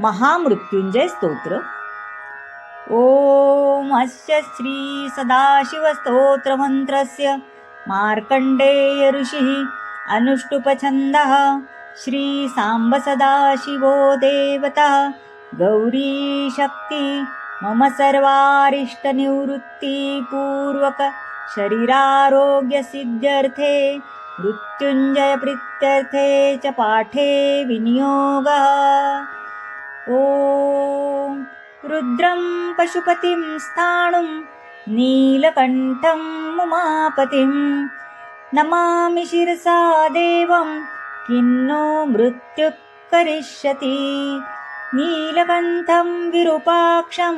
महामृत्युञ्जय स्तोत्र। ॐ अस्य श्रीसदाशिवस्तोत्रमन्त्रस्य मार्कण्डेय ऋषिः अनुष्टुपछन्दः। श्रीसाम्बसदाशिवो देवतः गौरीशक्ति मम सर्वारिष्टनिवृत्तिपूर्वक शरीरारोग्यसिद्ध्यर्थे मृत्युञ्जयप्रीत्यर्थे च पाठे विनियोगः ॐ रुद्रं पशुपतिं स्थाणुं नीलकण्ठं उमापतिं नमामि शिरसा देवं किन्नो मृत्युः करिष्यति। नीलकण्ठं विरूपाक्षं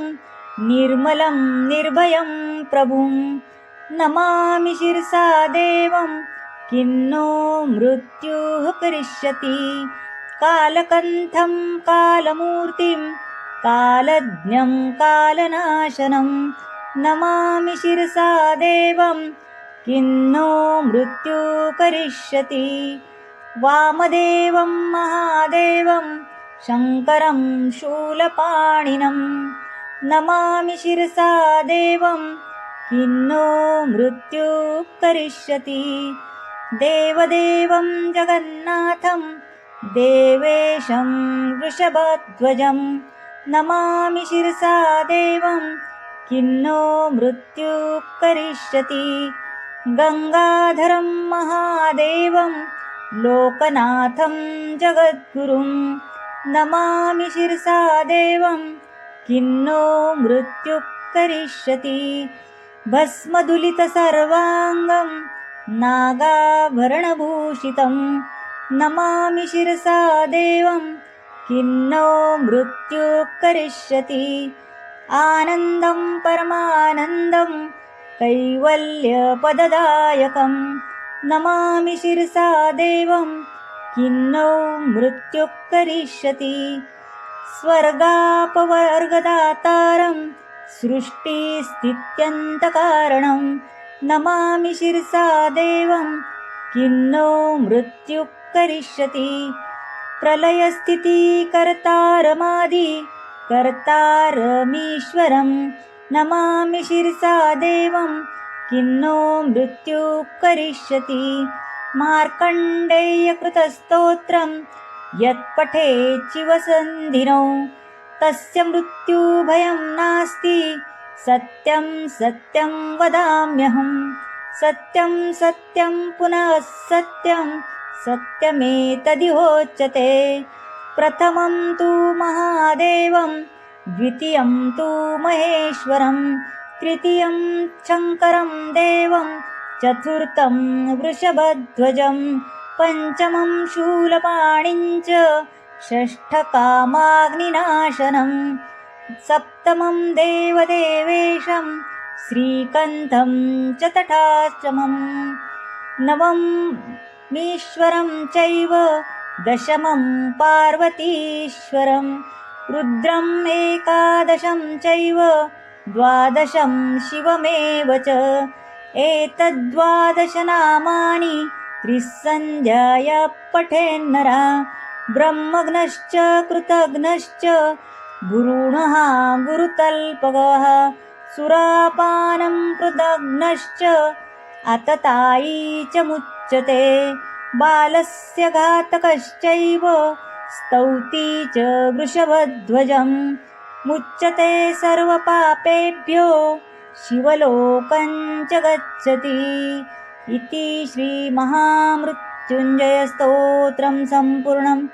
निर्मलं निर्भयं प्रभुं। नमामि शिरसा देवं किन्नो मृत्युः करिष्यति कालकन्थं कालमूर्तिं कालज्ञं कालनाशनं नमामि शिरसा देवं किन्नो मृत्युः करिष्यति। वामदेवं महादेवं शङ्करं शूलपाणिनं नमामि शिरसा देवं किन्नो मृत्युः करिष्यति। देवदेवं जगन्नाथं देवेशं वृषभध्वजं नमामि शिरसा देवं। किन्नो मृत्युः करिष्यति। गङ्गाधरं महादेवं। लोकनाथं जगद्गुरुं नमामि शिरसा देवं। किन्नो मृत्युः करिष्यति। भस्मदुलितसर्वाङ्गं नागाभरणभूषितं नमामि शिरसा देवं किन्नो मृत्युः करिष्यति। आनन्दं परमानन्दं कैवल्यपददायकं। नमामि शिरसा देवं किन्नो मृत्युः करिष्यति। स्वर्गापवर्गदातारं सृष्टिस्थित्यन्तकारणं। नमामि शिरसा देवं किन्नो मृत्युः करिष्यति प्रलयस्थितिकर्तारमादि कर्तारमीश्वरं नमामि शिरसा देवं। किन्नो मृत्युः करिष्यति मार्कण्डेयकृतस्तोत्रं यत्पठेच्छिवसन्धिनौ तस्य मृत्युभयं नास्ति। सत्यं सत्यं वदाम्यहं सत्यं सत्यं पुनः सत्यं सत्यमेतदिहोच्यते प्रथमं तु महादेवं द्वितीयं तु महेश्वरं तृतीयं शङ्करं देवं चतुर्थं वृषभध्वजं पञ्चमं शूलपाणिञ्च षष्ठकामाग्निनाशनं सप्तमं देवदेवेशं श्रीकन्धं च तटाश्रमं नवमीश्वरं चैव दशमं पार्वतीश्वरं रुद्रम् एकादशं चैव द्वादशं शिवमेव च एतद्वादशनामानि त्रिसन्ध्याय पठेन्नरा ब्रह्मग्नश्च कृतघ्नश्च गुरुणः गुरुतल्पगः सुरापानं कृतघ्नश्च अततायी च मुच्यते। बालस्य घातकश्चैव स्तौती च वृषभध्वजं मुच्यते सर्वपापेभ्यो शिवलोकञ्च गच्छति। इति श्रीमहामृत्युञ्जयस्तोत्रं सम्पूर्णं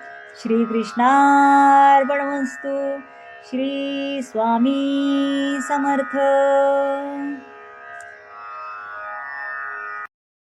श्रीकृष्णार्पणमस्तु। श्री स्वामी समर्थ.